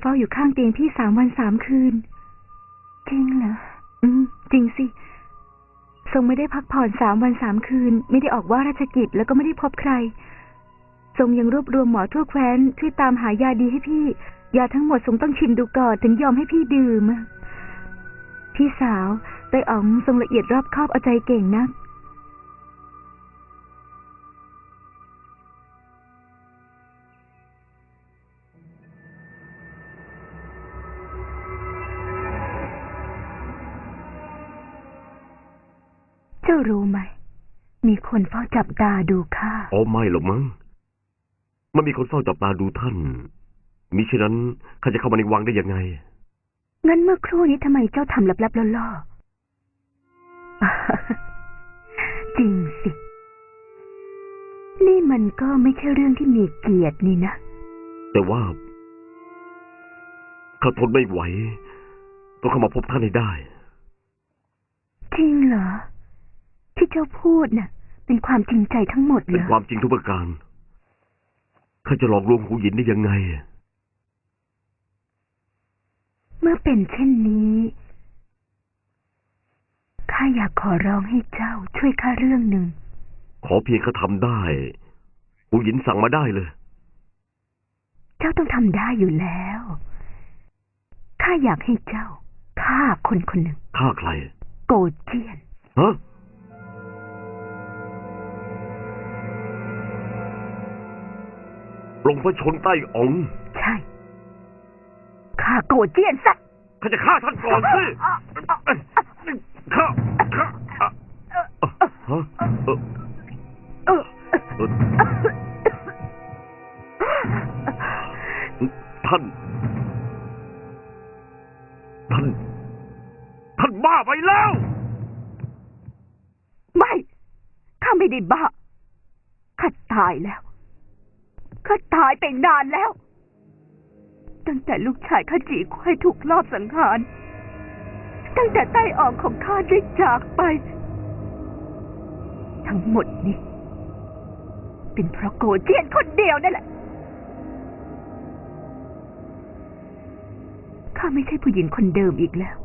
เฝ้าอยู่ข้างเตียงพี่สามวันสามคืน จริงเหรอ อืม จริงสิ ทรงไม่ได้พักผ่อนสามวันสามคืน ไม่ได้ออกว่าราชกิจแล้วก็ไม่ได้พบใคร ทรงยังรวบรวมหมอทั่วแคว้นช่วยตามหายาดีให้พี่ ยาทั้งหมดทรงต้องชิมดูก่อนถึงยอมให้พี่ดื่มอะพี่สาวไต้อ๋องทรงละเอียดรอบคอบเอาใจเก่งนัก คนเฝ้าจับตาดูข้าอ๋อไม่หรอกมั้ง มันมีคนเฝ้าจับตาดูท่าน มิฉะนั้นข้าจะเข้ามาในวังได้ยังไง งั้นเมื่อครู่นี้ทำไมเจ้าทำลับๆล่อๆจริงสิ นี่มันก็ไม่ใช่เรื่องที่มีเกียรตินี่นะ แต่ว่าข้าทนไม่ไหวต้องเข้ามาพบท่านให้ได้ จริงเหรอ ที่เจ้าพูดน่ะ เป็นความจริงใจทั้งหมดเหรเป็นอความจริงทุกประการข้าจะหลอกลวงหูหยินได้ยังไง เมื่อเป็นเช่นนี้ข้าอยากขอร้องให้เจ้าช่วยข้าเรื่องหนึ่ง ขอเพียงข้าทำได้หูหยินสั่งมาได้เลย เจ้าต้องทำได้อยู่แล้วข้าอยากให้เจ้าฆ่าคนคนหนึ่ง ฆ่าใครโกเจียน ฮะ ลงพระชนใต้อ๋องใช่ฆ่าโกเจียนซะข้าจะฆ่าท่านก่อนสิฆ่าฆ่าอะฮะเออเออเออท่าน ท่าน ท่านบ้าไปแล้ว ไม่ ข้าไม่ได้บ้า ข้าตายแล้ว ข้าตายไปนานแล้ว ตั้งแต่ลูกชายข้าจีควายถูกลอบสังหาร ตั้งแต่ใต้ออกของข้าได้จากไป ทั้งหมดนี้ เป็นเพราะโกเจียนคนเดียวนั่นแหละ ข้าไม่ใช่ผู้หญิงคนเดิมอีกแล้ว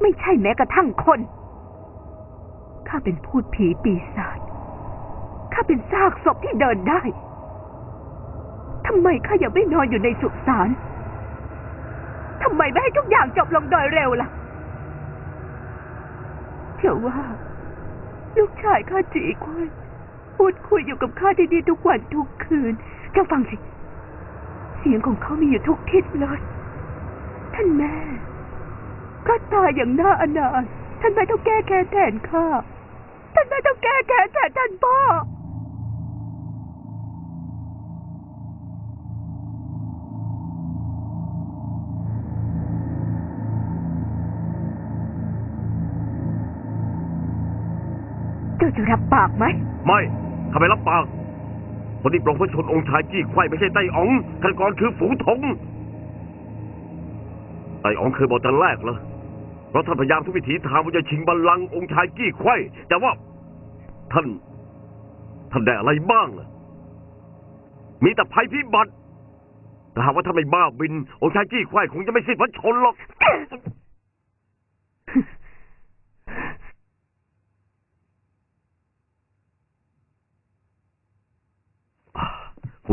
ไม่ใช่แม้กระทั่งคน ข้าเป็นพูดผีปีศาจ ข้าเป็นซากศพที่เดินได้ ทำไมข้ายังไม่นอนอยู่ในสุสานทำไมไม่ให้ทุกอย่างจบลงโดยเร็วล่ะเชื่อว่า ลูกชายข้าจีควายพูดคุยอยู่กับข้าดีๆทุกวันทุกคืนเจ้าฟังสิ เสียงของเขามีอยู่ทุกทิศเลย ท่านแม่ข้าตายอย่างน่าอนาถท่านแม่ต้องแก้แค้นแทนข้าท่านแม่ต้องแก้แค้นแทนท่านพ่อ เจ้าจะรับปากไหม ไม่ข้าไม่รับปาก คนที่ปลงพระชนองค์ชายจี้ไขว้ไม่ใช่ไต้อ๋องฆาตกรคือฝูงทงไต้อ๋องเคยบอกแต่แรกแล้วเพราะท่านพยายามทุกวิถีทางว่าจะชิงบัลลังก์องค์ชายจี้ไขว้แต่ว่า ท่าน ท่านได้อะไรบ้างล่ะ มีแต่ภัยพิบัติแต่หากว่าท่านไม่บ้าบิน องค์ชายจี้ไขว้คงจะไม่สิ้นพระชนหรอก ผู้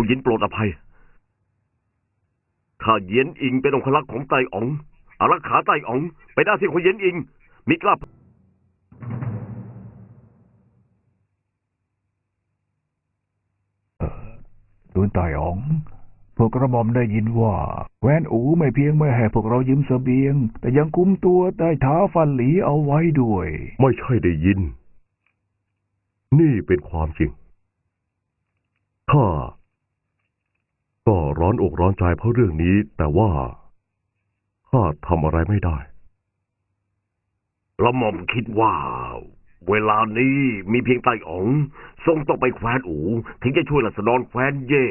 หญินโปรดอภัยข้าเยียนอิงเป็นองครักษ์ของไตอ๋องอารักขาไตอ๋องไปได้ที่ของเยียนอิงมีกล้าทูลไต่อ๋องพวกกระหม่อมได้ยินว่าแคว้นอูไม่เพียงไม่ให้พวกเรายืมเสบียง แต่ยังกุมตัวใต้เท้าฟันหลีเอาไว้ด้วย ไม่ใช่ได้ยิน นี่เป็นความจริง ข้า ก็ ร้อนอกร้อนใจเพราะเรื่องนี้ แต่ว่าข้าทำอะไรไม่ได้กระหม่อมคิดว่า เวลานี้มีเพียงไต้อ๋องทรงต้องไปแคว้นอูถึงจะช่วยรัษฎรแคว้นเย่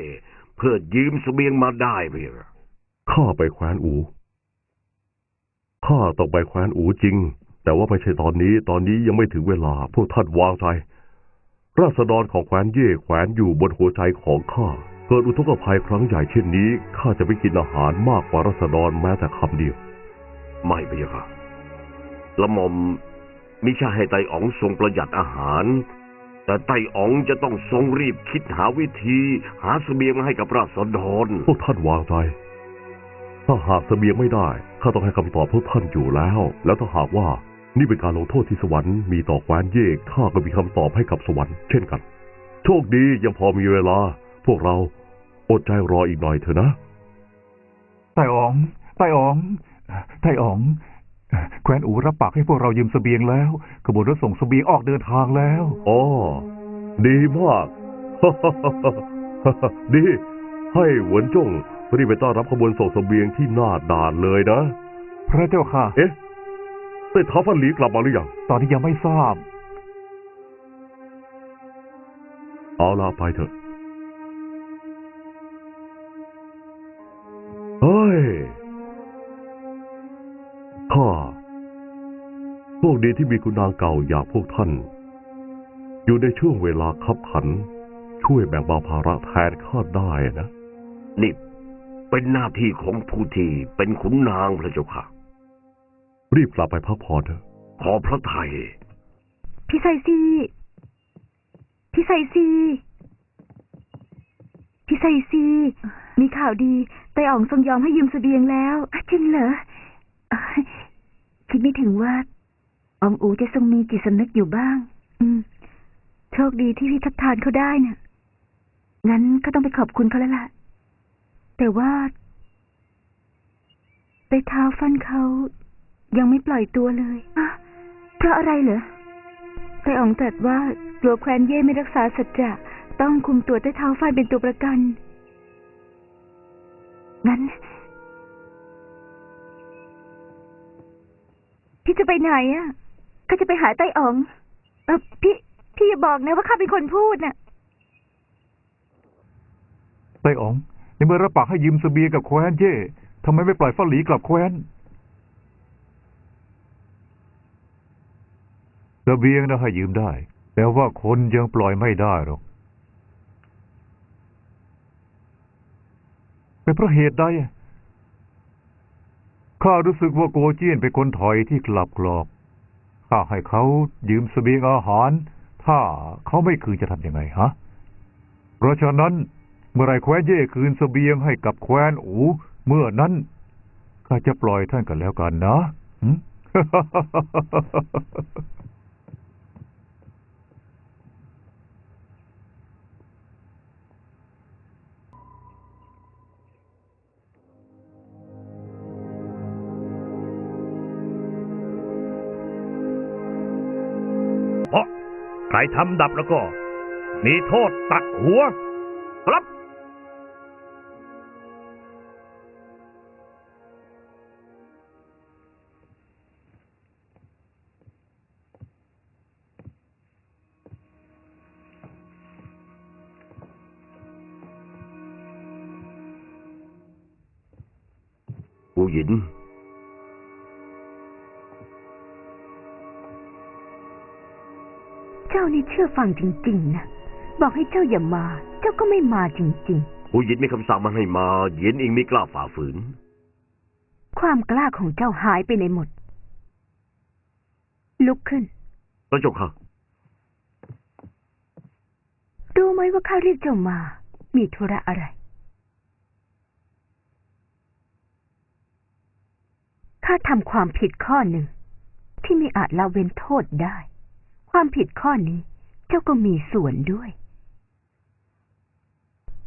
เพื่อยืมเสบียงมาได้เพี่ข้าไปแคว้นอูข้าต้องไปแคว้นอูจริง แต่ว่าไม่ใช่ตอนนี้ตอนนี้ยังไม่ถึงเวลาพวกท่านวางใจราษฎรของแคว้นเย่แขวนอยู่บนหัวใจของข้า เกิดอุทกภัยครั้งใหญ่เช่นนี้ข้าจะไม่กินอาหารมากกว่าราษฎรแม้แต่คำเดียว ไม่พะยะค่ะละหม่อมมิใช่ให้ไตอ๋องทรงประหยัดอาหาร แต่ไตอ๋องจะต้องทรงรีบคิดหาวิธี หาเสบียงมาให้กับราษฎรพวกท่านวางใจถ้าหากเสบียงไม่ได้ข้าต้องให้คำตอบพวกท่านอยู่แล้ว แล้วถ้าหากว่านี่เป็นการลงโทษที่สวรรค์มีต่อแคว้นเย่ข้าก็มีคำตอบให้กับสวรรค์เช่นกัน โชคดียังพอมีเวลา พวกเราอดใจรออีกหน่อยเถอะนะไต่อ๋องไต่อ๋องไต่อ๋องแคว้นอูรับปากให้พวกเรายืมเสบียงแล้วขบวนรถส่งเสบียงออกเดินทางแล้วอ๋อดีมาก ดี ให้หวนจงรีบไปต้อนรับขบวนส่งเสบียงที่หน้าด่านเลยนะ พระเจ้าค่ะ เอ๊ะเต้ท้าฟันหลีกลับมาหรือยังตอนนี้ยังไม่ทราบ เอาลาไปเถอะ ยข้าโชคดีที่มีคุณนางเก่าอย่างพวกท่าน อยู่ในช่วงเวลาคับขัน ช่วยแบ่งเบาภาระแทนข้าได้นะนี่เป็นหน้าที่ของผู้ที่เป็นขุนนางพระเจ้าค่ะ รีบกลับไปพักผ่อนเถอะขอพระไทย พี่ไซซี พี่ไซซี พี่ไซซี มีข่าวดีไตอ๋องทรงยอมให้ยืมเสบียงแล้วจริงเหรอ คิดไม่ถึงว่าอองอูจะทรงมีจิตสำนึกอยู่บ้าง อืม โชคดีที่พี่ทัดทานเขาได้น่ะ งั้นก็ต้องไปขอบคุณเขาแล้วล่ะ แต่ว่าไตเท้าฟันเขายังไม่ปล่อยตัวเลยอะเพราะอะไรเหรอไตอ๋องตรัสว่ากลัวแคว้นเย่ไม่รักษาสัจจะ ต้องคุมตัวใต้เท้าไฟเป็นตัวประกัน งั้น พี่จะไปไหนอะก็จะไปหาไต้อ๋องเออพี่พี่อย่าบอกนะว่าข้าเป็นคนพูดน่ะไต่อ๋องในเมื่อรับปากให้ยืมเสบียงกับแคว้นเย่ทำไมไม่ปล่อยฟ้าหลีกลับแคว้นเสบียงนะให้ยืมได้ แต่ว่าคนยังปล่อยไม่ได้หรอก เป็นเพราะเหตุใดข้ารู้สึกว่าโกเจียนเป็นคนถอยที่กลับกรอกข้าให้เขายืมเสบียงอาหาร ถ้าเขาไม่คืนจะทำยังไงฮะ เพราะฉะนั้น เมื่อไรแคว้นเย่คืนเสบียงให้กับแคว้นอู เมื่อนั้นข้าจะปล่อยท่านกันแล้วกันนะ รทำดับแล้วก็ มีโทษตัดหัวครับผู้หญิน เจ้านี่เชื่อฟังจริงๆนะบอกให้เจ้าอย่ามา เจ้าก็ไม่มาจริงผู้หญินมีคำสั่งมาให้มาเหยียนเองไม่กล้าฝ่าฝืน ๆ ความกล้าของเจ้าหายไปในหมด ลุกขึ้น พระเจ้าค่ะ รู้ไหมว่าข้าเรียกเจ้ามา มีธุระอะไร ข้าทำความผิดข้อหนึ่ง ที่ไม่อาจละเว้นโทษได้ ความผิดข้อนี้เจ้าก็มีส่วนด้วย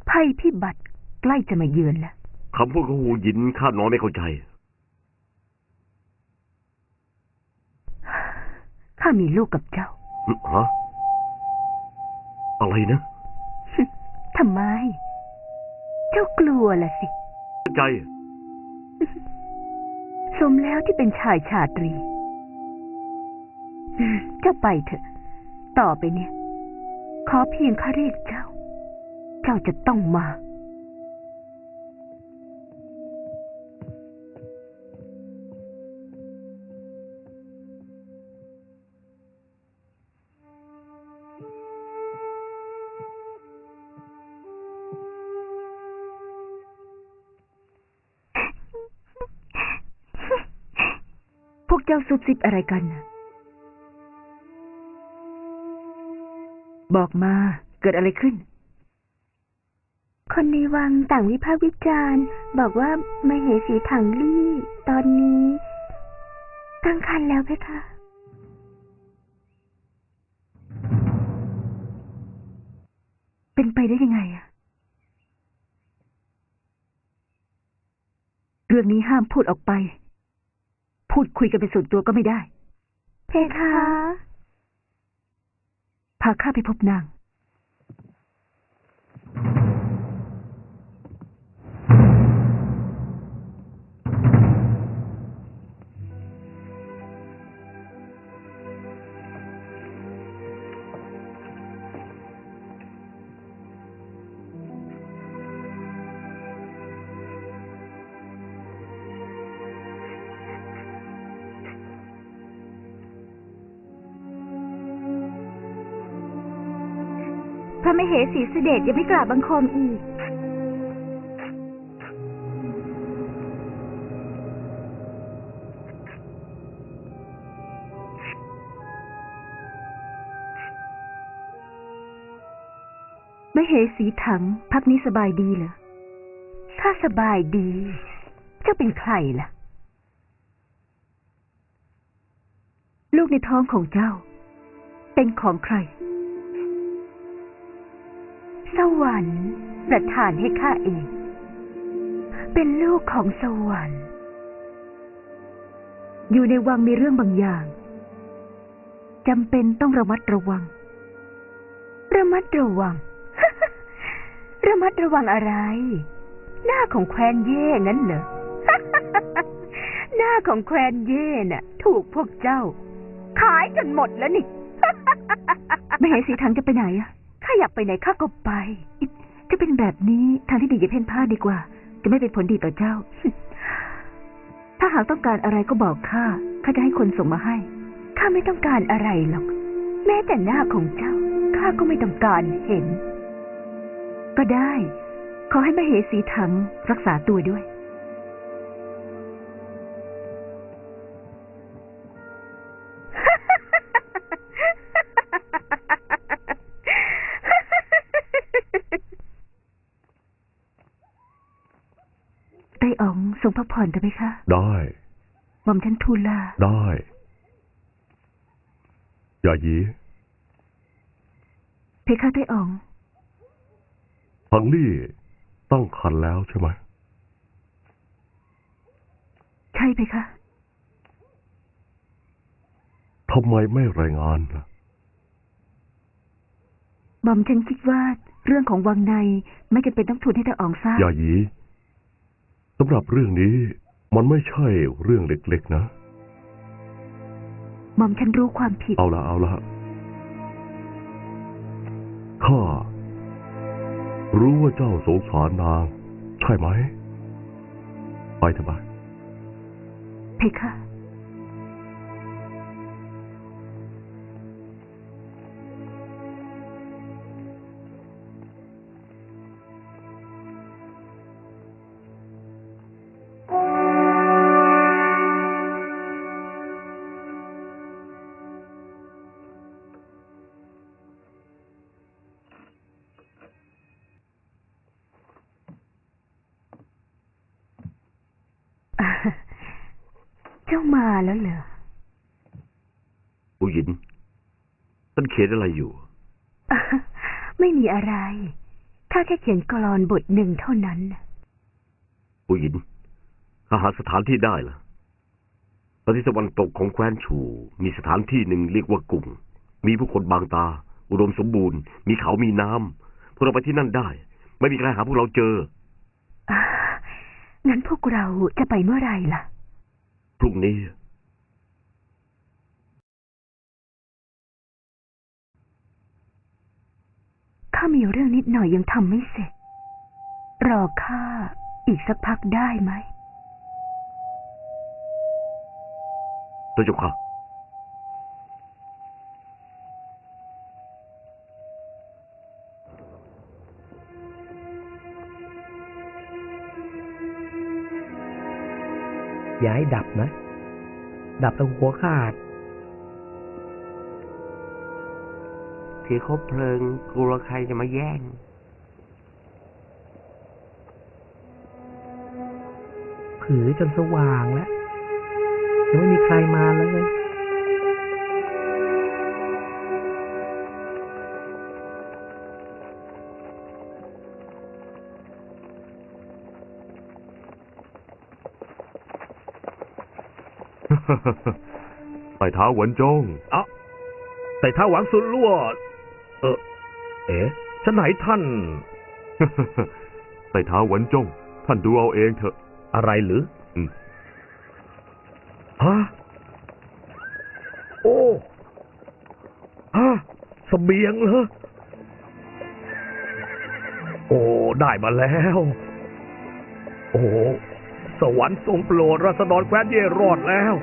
ภัยพิบัติใกล้จะมาเยือนแล้วคำพูดของหูหยินข้าน้อยไม่เข้าใจ ข้ามีลูกกับเจ้าฮะอะไรนะทำไม เจ้ากลัวละสิ ใจ สมแล้วที่เป็นชายชาตรี เจ้าไปเถอะ ต่อไปเนี่ย ขอเพียงข้าเรียกเจ้า เจ้าจะต้องมาพวกเจ้าซุบซิบอะไรกันนะ บอกมาเกิดอะไรขึ้น คนในวังต่างวิพากษ์วิจารณ์ บอกว่าไม่เหสีถังลี่ ตอนนี้ ตั้งครรภ์แล้วเพคะเป็นไปได้ยังไงอะเรื่องนี้ห้ามพูดออกไป พูดคุยกันเป็นส่วนตัวก็ไม่ได้ เพคะ พาข้าไปพบนาง มเหสีเสด็จยังไม่กราบบังคมอีกไม่เหสีถัง พักนี้สบายดีเหรอข้าสบายดี เจ้าเป็นใครล่ะ ลูกในท้องของเจ้า เป็นของใคร วรรค์ประทานให้ข้าเอง เป็นลูกของสวรรค์ อยู่ในวังมีเรื่องบางอย่างจำเป็นต้องระมัดระวัง ระมัดระวัง ระมัดระวังอะไร หน้าของแควนเย่งั้นเหรอ หน้าของแควนเย่น่ะ ถูกพวกเจ้า ขายจนหมดแล้วนี่ไม่เหสีถังจะไปไหนอะ ข้าอยากไปไหนข้าก็ไปจะเป็นแบบนี้ทางที่ดีอย่าเพ่นพ่านดีกว่า จะไม่เป็นผลดีต่อเจ้า ถ้าหากต้องการอะไรก็บอกข้า ข้าจะให้คนส่งมาให้ ข้าไม่ต้องการอะไรหรอก แม้แต่หน้าของเจ้า ข้าก็ไม่ต้องการเห็น ก็ได้ ขอให้มเหสีถังรักษาตัวด้วย งทรงพักผ่อนเถอะไหมคะ ได้หม่อมฉันทูลลา ได้ยายีเพคะไต้อ๋องพังลี่ตั้งคันแล้วใช่ไหม ใช่เพคะทำไมไม่รายงานล่ะหม่อมฉันคิดว่าเรื่องของวังในไม่จำเป็นต้องทูลให้ไต้อ๋องทราบยายี สำหรับเรื่องนี้มันไม่ใช่เรื่องเล็กๆนะ หม่อมฉันรู้ความผิด เอาละเอาละข้ารู้ว่าเจ้าสงสารนาง ใช่ไหม ไปเถอะไปเพคะ มาแล้วเหรอผู้หญิงท่านเขียนอะไรอยู่ ไม่มีอะไร ข้าแค่เขียนกลอนบทหนึ่งเท่านั้นน่ะผู้หญิงถ้าหาสถานที่ได้ล่ะตอนที่ตะวันตกของแคว้นชู มีสถานที่หนึ่งเรียกว่ากุ่ง มีผู้คนบางตา อุดมสมบูรณ์ มีเขามีน้ำ พวกเราไปที่นั่นได้ ไม่มีใครหาพวกเราเจออ่างั้นพวกเราจะไปเมื่อไหร่ล่ะ พรุ่งนี้ ข้ามีเรื่องนิดหน่อยยังทำไม่เสร็จ รอข้าอีกสักพักได้ไหมพระเจ้าค่ะ อย่าให้ดับนะ ดับตะหัวขาดถือคบเพลิงกลัวใครจะมาแย่ง ผือจนสว่างแล้วยังไม่มีใครมาเลย ไต่เท้าหวนจงเอ้าแต่ถ้าหวังสุดลั่วเออเอ๋ฉันไหนท่าน ไต่เท้าหวนจง ท่านดูเอาเองเถอะ อะไรหรืออืมฮะโอ้ฮะเสบียงเหรอโอ้ ได้มาแล้ว โอ้ สวรรค์ทรงโปรดราษฎรแคว้นเย่รอดแล้ว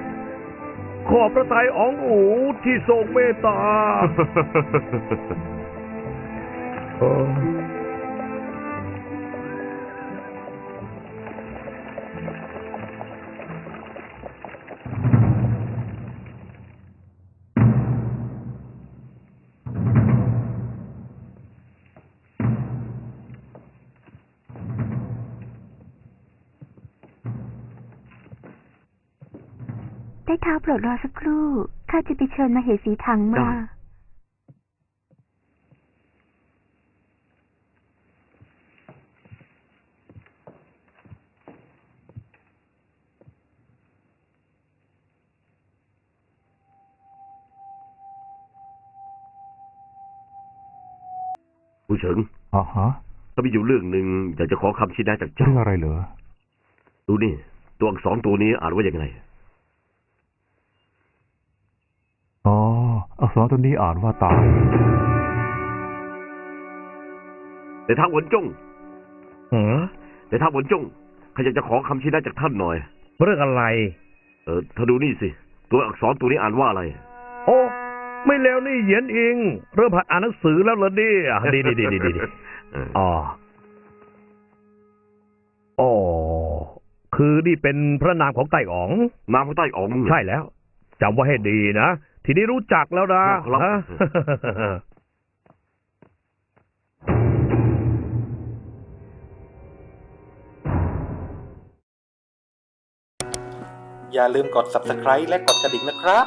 ขอบพระทัยอองอูที่ทรงเมตตา เออได้เท้าโปรดรอสักครู่ ข้าจะไปเชิญมาเหสีถังมาได้ผู้เฉิงอ่าฮะถ้ามีอยู่เรื่องหนึ่งอยากจะขอคำชี้แนะจากเจ้าเรื่องอะไรเหรอ ดูนี่ ตัวอักษรตัวนี้อ่านว่ายังไง อ๋อ อัก ษรตัวนี้อ่านว่าตายแต่ถ้าหวนจงหือแต่ถ้าหวนจงข้าอยากจะขอคำชี้แนะจากท่านหน่อย เรื่องอะไร เออถ้าดูนี่สิ ตัวอักษรตัวนี้อ่านว่าอะไร โอ้ไม่เลวนี่เหยียนอิง เริ่มหัดอ่านหนังสือแล้วเหรอเนี่ยดีดีดีดีดีเอออ๋ออ๋อคือนี่เป็นพระนามของไต่อ๋อง นามพระใต้อ๋อง ใช่แล้วจำไว้ให้ดีนะ ทีนี้รู้จักแล้วนะครับฮะอย่าลืมกด subscribe และกดกระดิ่งนะครับ